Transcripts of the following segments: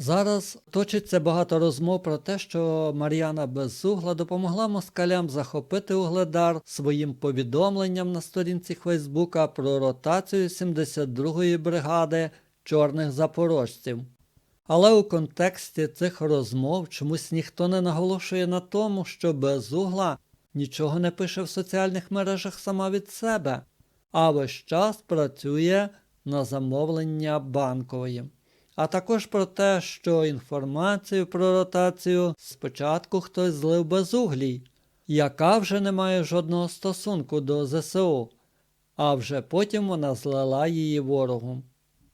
Зараз точиться багато розмов про те, що Мар'яна Безугла допомогла москалям захопити Угледар своїм повідомленням на сторінці Фейсбука про ротацію 72-ї бригади чорних запорожців. Але у контексті цих розмов чомусь ніхто не наголошує на тому, що Безугла нічого не пише в соціальних мережах сама від себе, а весь час працює на замовлення банкової. А також про те, що інформацію про ротацію спочатку хтось злив безуглій, яка вже не має жодного стосунку до ЗСУ, а вже потім вона злила її ворогу.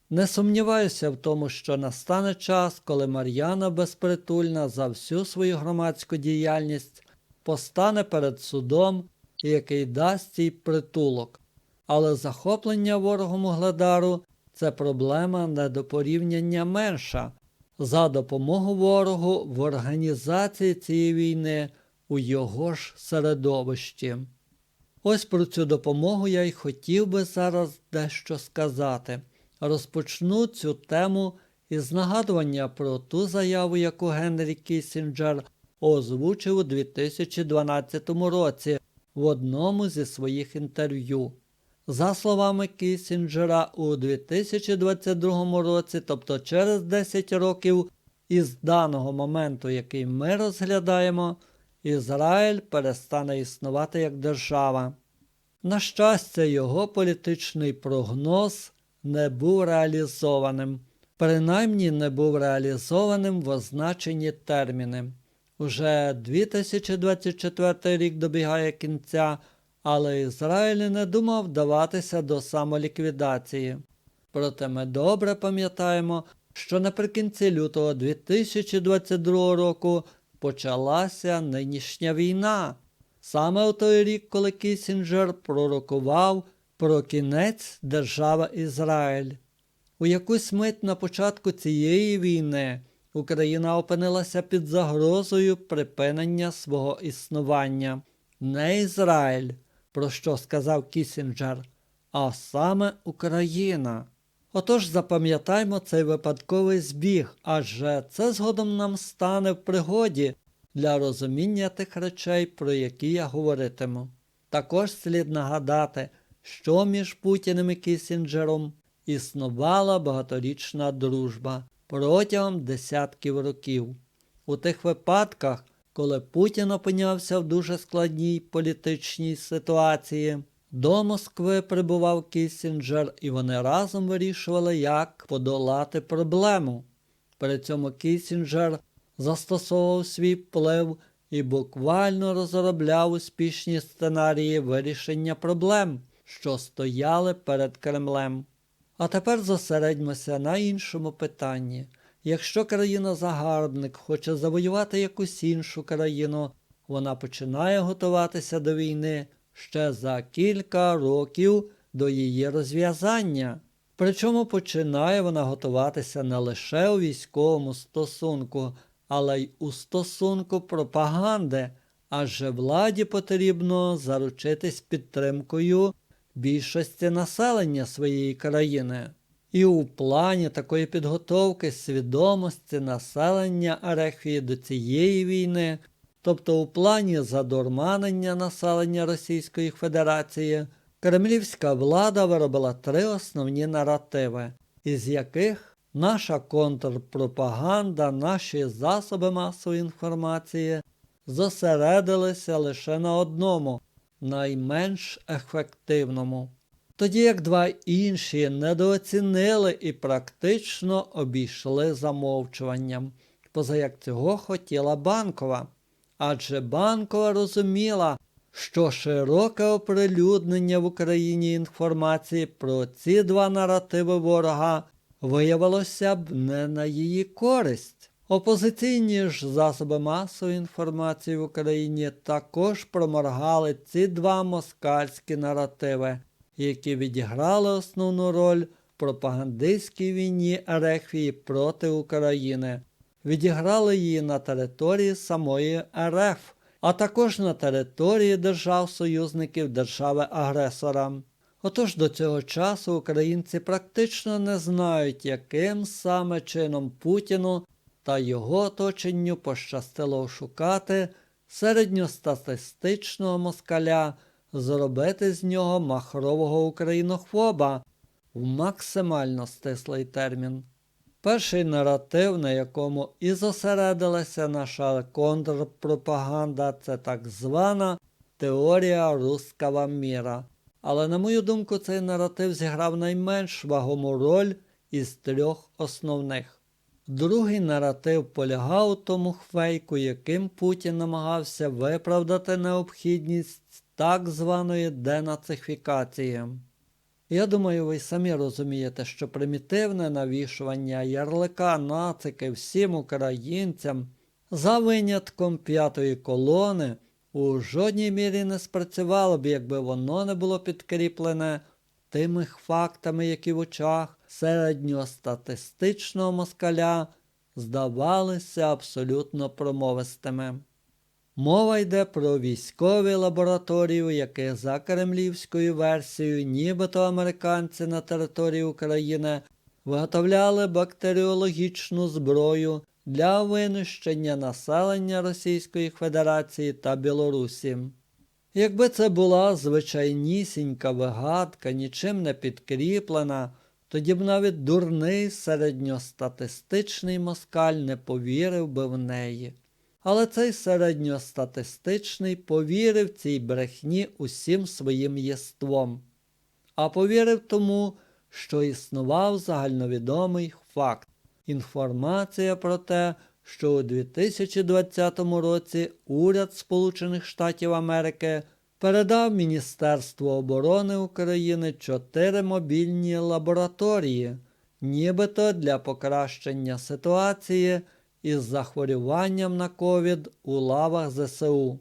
Не сумніваюся в тому, що настане час, коли Мар'яна безпритульна за всю свою громадську діяльність постане перед судом, який дасть їй притулок. Але захоплення ворогом Угледару це проблема не до порівняння менша. За допомогу ворогу в організації цієї війни у його ж середовищі. Ось про цю допомогу я й хотів би зараз дещо сказати. Розпочну цю тему із нагадування про ту заяву, яку Генрі Кісінджер озвучив у 2012 році в одному зі своїх інтерв'ю. За словами Кісінджера, у 2022 році, тобто через 10 років із даного моменту, який ми розглядаємо, Ізраїль перестане існувати як держава. На щастя, його політичний прогноз не був реалізованим, принаймні не був реалізованим в означені терміни. Уже 2024 рік добігає кінця, але Ізраїль не думав вдаватися до самоліквідації. Проте ми добре пам'ятаємо, що наприкінці лютого 2022 року почалася нинішня війна. Саме у той рік, коли Кісінджер пророкував про кінець держави Ізраїль. У якусь мить на початку цієї війни Україна опинилася під загрозою припинення свого існування. Не Ізраїль, про що сказав Кісінджер, а саме Україна. Отож запам'ятаймо цей випадковий збіг, адже це згодом нам стане в пригоді для розуміння тих речей, про які я говоритиму. Також слід нагадати, що між Путіним і Кісінджером існувала багаторічна дружба протягом десятків років. У тих випадках, коли Путін опинявся в дуже складній політичній ситуації, до Москви прибував Кісінджер, і вони разом вирішували, як подолати проблему. При цьому Кісінджер застосовував свій вплив і буквально розробляв успішні сценарії вирішення проблем, що стояли перед Кремлем. А тепер зосередьмося на іншому питанні. Якщо країна-загарбник хоче завоювати якусь іншу країну, вона починає готуватися до війни ще за кілька років до її розв'язання. Причому починає вона готуватися не лише у військовому стосунку, але й у стосунку пропаганди, адже владі потрібно заручитись підтримкою більшості населення своєї країни. І у плані такої підготовки свідомості населення Арехії до цієї війни, тобто у плані задурманення населення Російської Федерації, кремлівська влада виробила три основні наративи, із яких наша контрпропаганда, наші засоби масової інформації зосередилися лише на одному найменш ефективному. Тоді як два інші недооцінили і практично обійшли замовчуванням, поза як цього хотіла банкова. Адже банкова розуміла, що широке оприлюднення в Україні інформації про ці два наративи ворога виявилося б не на її користь. Опозиційні ж засоби масової інформації в Україні також проморгали ці два москальські наративи, які відіграли основну роль в пропагандистській війні Ерехвії проти України, відіграли її на території самої РФ, а також на території держав-союзників держави-агресора. Отож до цього часу українці практично не знають, яким саме чином Путіну та його оточенню пощастило ошукати середньостатистичного москаля, зробити з нього махрового українохоба в максимально стислий термін. Перший наратив, на якому і зосередилася наша контрпропаганда, це так звана теорія руского міра. Але, на мою думку, цей наратив зіграв найменш вагому роль із трьох основних. Другий наратив полягав у тому хвейку, яким Путін намагався виправдати необхідність так званої денацифікації. Я думаю, ви самі розумієте, що примітивне навішування ярлика нацики всім українцям за винятком п'ятої колони у жодній мірі не спрацювало б, якби воно не було підкріплене тими фактами, які в очах середньостатистичного москаля здавалися абсолютно промовистими. Мова йде про військові лабораторії, які за кремлівською версією, нібито американці на території України виготовляли бактеріологічну зброю для винищення населення Російської Федерації та Білорусі. Якби це була звичайнісінька вигадка, нічим не підкріплена, тоді б навіть дурний середньостатистичний москаль не повірив би в неї. Але цей середньостатистичний повірив цій брехні усім своїм єством, а повірив тому, що існував загальновідомий факт інформація про те, що у 2020 році уряд Сполучених Штатів Америки передав Міністерству оборони України чотири мобільні лабораторії, нібито для покращення ситуації із захворюванням на ковід у лавах ЗСУ.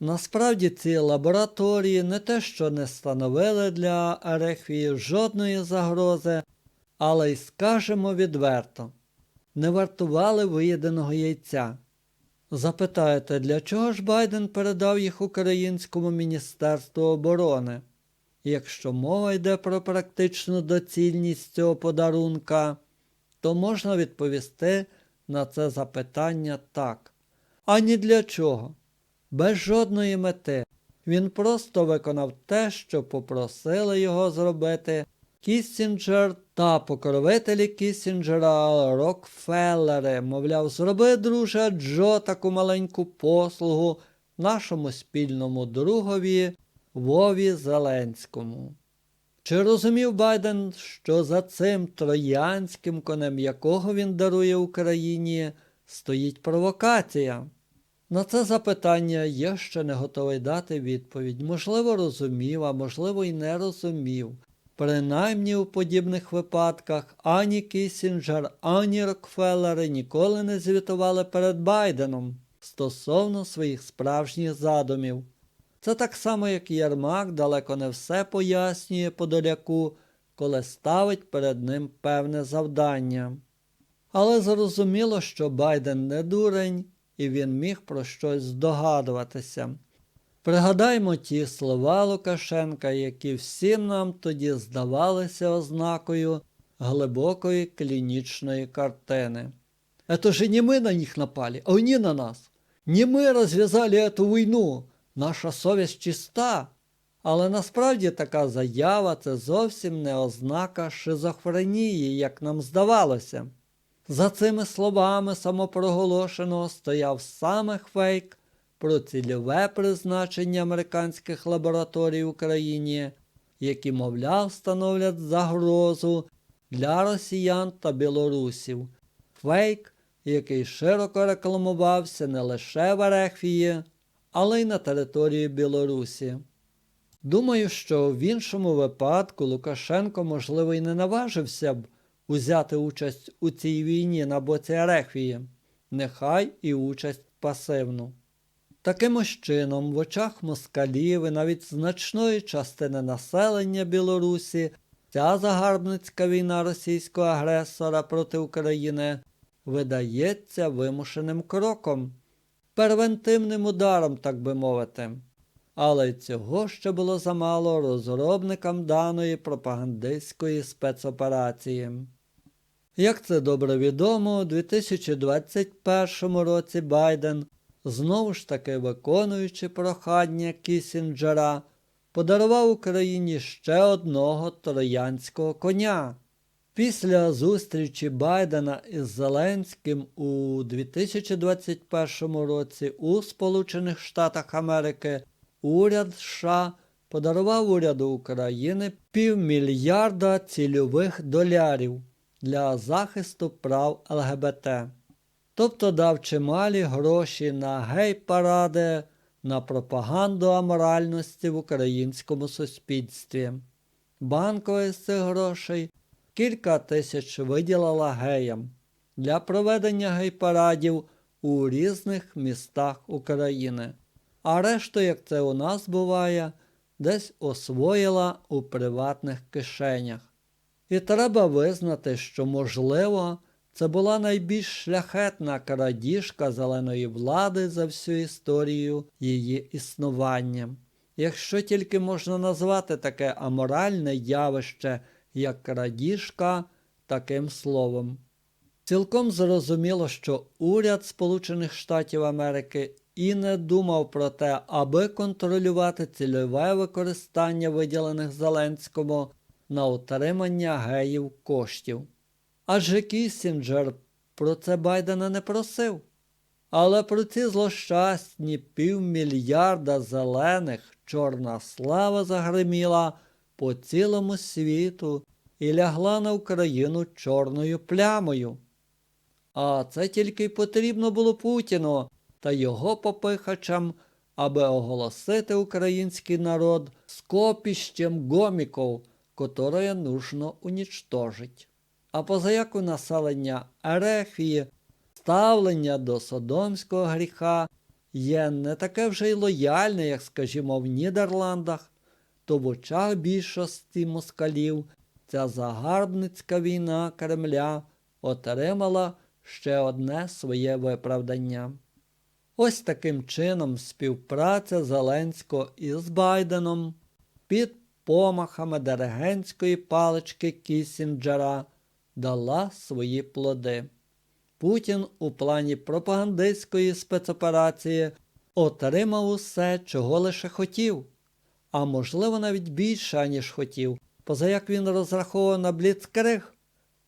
Насправді ці лабораторії не те, що не становили для Ерефії жодної загрози, але й скажемо відверто, не вартували виєденого яйця. Запитаєте, для чого ж Байден передав їх Українському Міністерству оборони? Якщо мова йде про практичну доцільність цього подарунка, то можна відповісти на це запитання так. А ні для чого. Без жодної мети. Він просто виконав те, що попросили його зробити Кіссінджер та покровителі Кіссінджера Рокфеллери. Мовляв, зроби, друже, Джо, таку маленьку послугу нашому спільному другові Вові Зеленському. Чи розумів Байден, що за цим троянським конем, якого він дарує Україні, стоїть провокація? На це запитання я ще не готовий дати відповідь. Можливо, розумів, а можливо, й не розумів. Принаймні у подібних випадках ані Кісінджер, ані Рокфеллери ніколи не звітували перед Байденом стосовно своїх справжніх задумів. Це так само, як Єрмак далеко не все пояснює Подоляку, коли ставить перед ним певне завдання. Але зрозуміло, що Байден не дурень, і він міг про щось здогадуватися. Пригадаймо ті слова Лукашенка, які всім нам тоді здавалися ознакою глибокої клінічної картини. Это же не мы на них напали, а они на нас. Не ми розв'язали эту війну, наша совість чиста. Але насправді така заява це зовсім не ознака шизофренії, як нам здавалося. За цими словами самопроголошеного стояв саме фейк про цільове призначення американських лабораторій в Україні, які, мовляв, становлять загрозу для росіян та білорусів. Фейк, який широко рекламувався не лише в Ерефії, але й на території Білорусі. Думаю, що в іншому випадку Лукашенко, можливо, і не наважився б узяти участь у цій війні на боці Ерефії, нехай і участь пасивну. Таким чином, в очах москалів і навіть значної частини населення Білорусі ця загарбницька війна російського агресора проти України видається вимушеним кроком, первентивним ударом, так би мовити. Але цього ще було замало розробникам даної пропагандистської спецоперації. Як це добре відомо, у 2021 році Байден, знову ж таки виконуючи прохання Кісінджера, подарував Україні ще одного троянського коня. Після зустрічі Байдена із Зеленським у 2021 році у Сполучених Штатах Америки уряд США подарував уряду України півмільярда цільових долярів для захисту прав ЛГБТ. Тобто дав чималі гроші на гей-паради, на пропаганду аморальності в українському суспільстві. Банкова з цих грошей кілька тисяч виділила геям для проведення гей-парадів у різних містах України. А решту, як це у нас буває, десь освоїла у приватних кишенях. І треба визнати, що, можливо, це була найбільш шляхетна крадіжка зеленої влади за всю історію її існування. Якщо тільки можна назвати таке аморальне явище, як крадіжка, таким словом. Цілком зрозуміло, що уряд Сполучених Штатів Америки і не думав про те, аби контролювати цільове використання виділених Зеленському на утримання геїв коштів. Адже Кісінджер про це Байдена не просив. Але про ці злощасні півмільярда зелених чорна слава загриміла по цілому світу і лягла на Україну чорною плямою. А це тільки потрібно було Путіну та його попихачам, аби оголосити український народ скопіщем гоміков, которое нужно унічтожить. А позаяку населення Ерефії ставлення до содомського гріха є не таке вже й лояльне, як, скажімо, в Нідерландах, то в очах більшості москалів ця загарбницька війна Кремля отримала ще одне своє виправдання. Ось таким чином співпраця Зеленського із Байденом під помахами диригентської палички Кісінджера дала свої плоди. Путін у плані пропагандистської спецоперації отримав усе, чого лише хотів, а можливо навіть більше, ніж хотів, позаяк він розраховував на бліцкриг,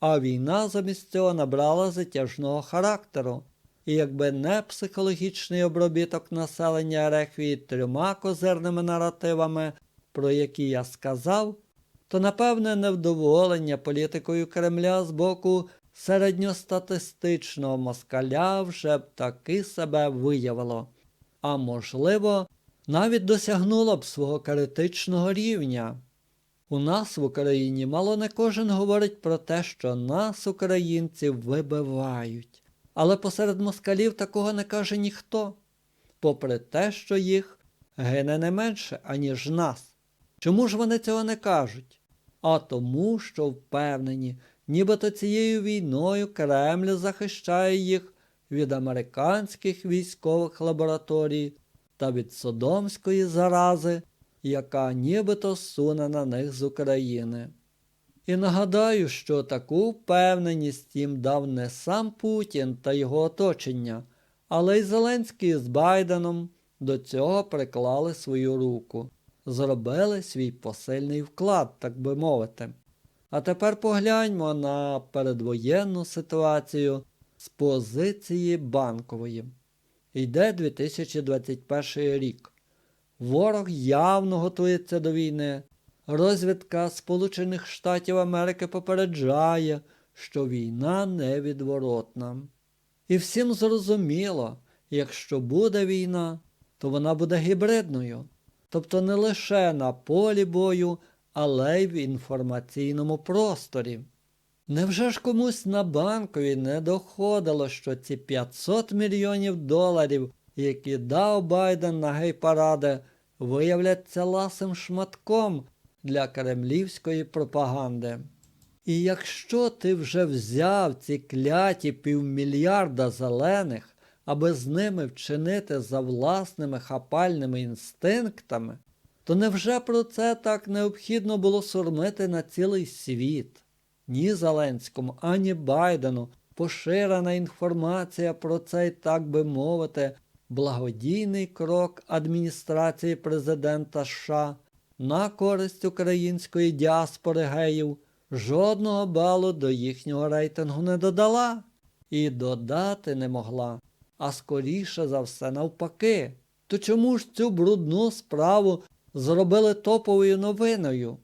а війна замість цього набрала затяжного характеру. І якби не психологічний обробіток населення Рехвії трьома козирними наративами, про які я сказав, то напевне невдоволення політикою Кремля з боку середньостатистичного москаля вже б таки себе виявило, а можливо, навіть досягнуло б свого критичного рівня. У нас в Україні мало не кожен говорить про те, що нас, українців, вибивають. Але посеред москалів такого не каже ніхто, попри те, що їх гине не менше, аніж нас. Чому ж вони цього не кажуть? А тому, що впевнені, нібито цією війною Кремль захищає їх від американських військових лабораторій та від содомської зарази, яка нібито суне на них з України. І нагадаю, що таку впевненість їм дав не сам Путін та його оточення, але й Зеленський з Байденом до цього приклали свою руку, зробили свій посильний вклад, так би мовити. А тепер погляньмо на передвоєнну ситуацію з позиції банкової. Йде 2021 рік. Ворог явно готується до війни. Розвідка Сполучених Штатів Америки попереджає, що війна невідворотна. І всім зрозуміло, якщо буде війна, то вона буде гібридною, тобто не лише на полі бою, але й в інформаційному просторі. Невже ж комусь на банкові не доходило, що ці 500 мільйонів доларів, які дав Байден на гей-паради, виявляться ласим шматком для кремлівської пропаганди? І якщо ти вже взяв ці кляті півмільярда зелених, аби з ними вчинити за власними хапальними інстинктами, то невже про це так необхідно було сурмити на цілий світ? Ні Зеленському, ані Байдену поширена інформація про цей, так би мовити, благодійний крок адміністрації президента США на користь української діаспори геїв жодного балу до їхнього рейтингу не додала і додати не могла, а скоріше за все навпаки. То чому ж цю брудну справу зробили топовою новиною?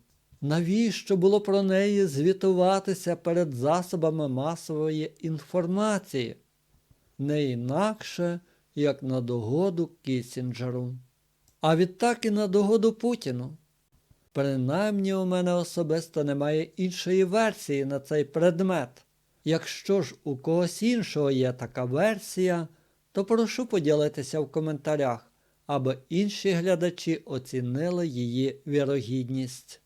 Навіщо було про неї звітуватися перед засобами масової інформації? Не інакше, як на догоду Кісінджеру. А відтак і на догоду Путіну. Принаймні у мене особисто немає іншої версії на цей предмет. Якщо ж у когось іншого є така версія, то прошу поділитися в коментарях, аби інші глядачі оцінили її вірогідність.